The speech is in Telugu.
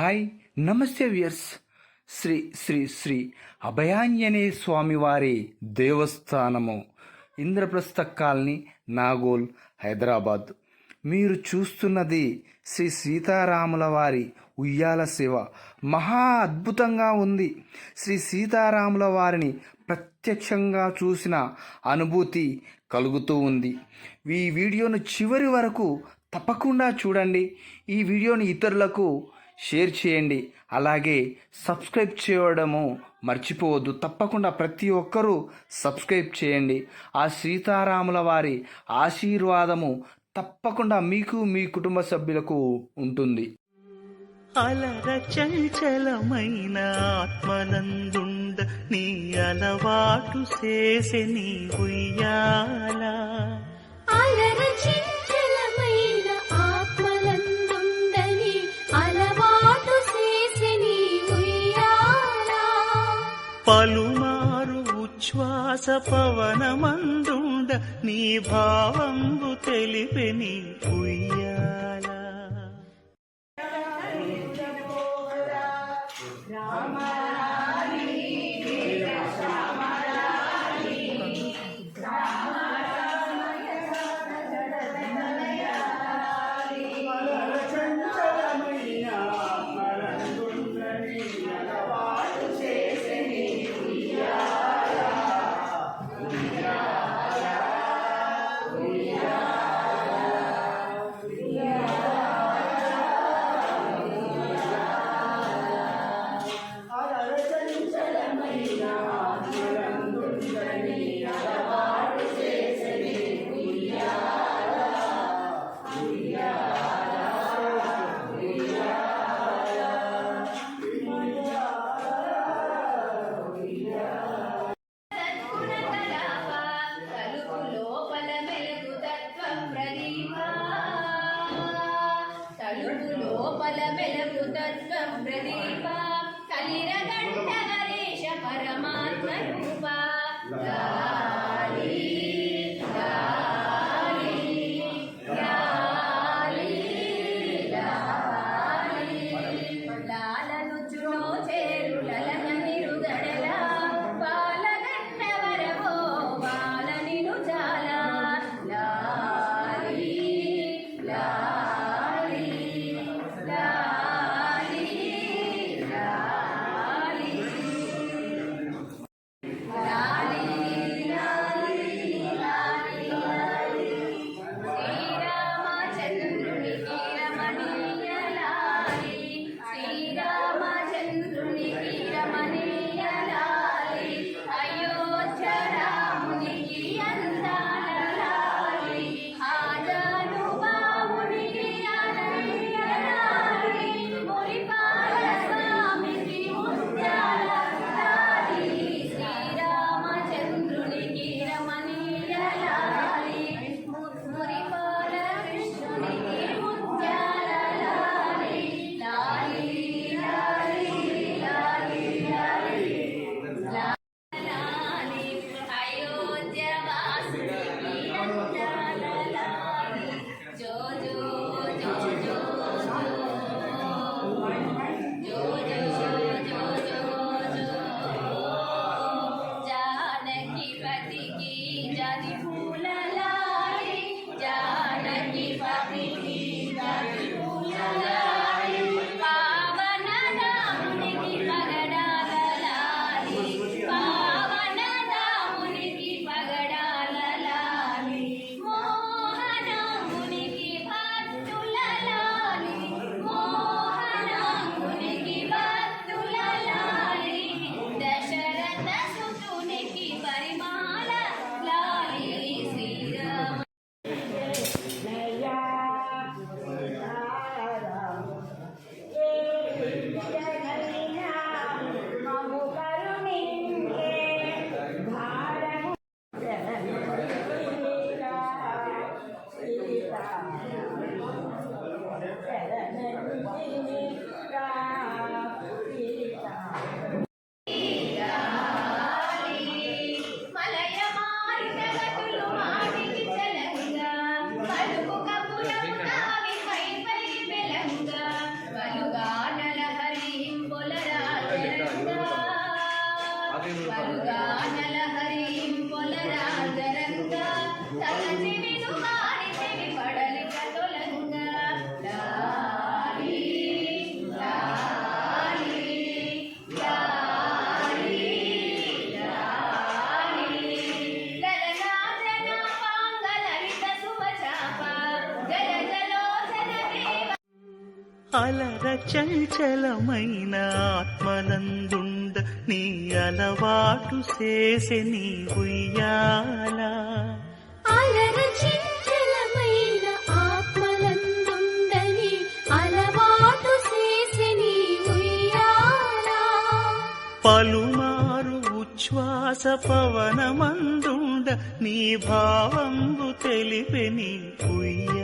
హాయ్ నమస్తే వియర్స్ శ్రీ శ్రీ శ్రీ అభయాంజనే స్వామివారి దేవస్థానము ఇంద్రప్రస్థ కాలనీ నాగోల్ హైదరాబాద్. మీరు చూస్తున్నది శ్రీ సీతారాముల వారి ఉయ్యాల శివ మహా అద్భుతంగా ఉంది. శ్రీ సీతారాముల వారిని ప్రత్యక్షంగా చూసిన అనుభూతి కలుగుతూ ఉంది. ఈ వీడియోను చివరి వరకు తప్పకుండా చూడండి. ఈ వీడియోని ఇతరులకు షేర్ చేయండి. అలాగే సబ్స్క్రైబ్ చేయడము మర్చిపోవద్దు. తప్పకుండా ప్రతి ఒక్కరూ సబ్స్క్రైబ్ చేయండి. ఆ సీతారాముల వారి ఆశీర్వాదము తప్పకుండా మీకు మీ కుటుంబ సభ్యులకు ఉంటుంది. అలర చంచలమైన ఆత్మనందుండ నీ అలవాటు చేసే నీ ఉయ్యాల పలుమారు ఉచ్ఛ్వాస పవనమందుండ నీ భావంబు తెలిపే నీ ఉయ్యాల. సద్గుణకలాప ಪ್ರದೀಪ ಕಲಿರಗಂಟಗರೇಶ ಪರಮಾತ್ಮ ರೂಪ 好了，好了。అలర చంచలమైన ఆత్మనందుండ నీ అలవాటు చేసే నీ ఉయ్యాల అలర చించలమైన ఆత్మలందుండని అలవాటు చేసిని ఉయ్యాలా పలుమారు ఉచ్ఛ్వాస పవనమందుండ నీ భావంబు తెలిపె నీ ఉయ్యాల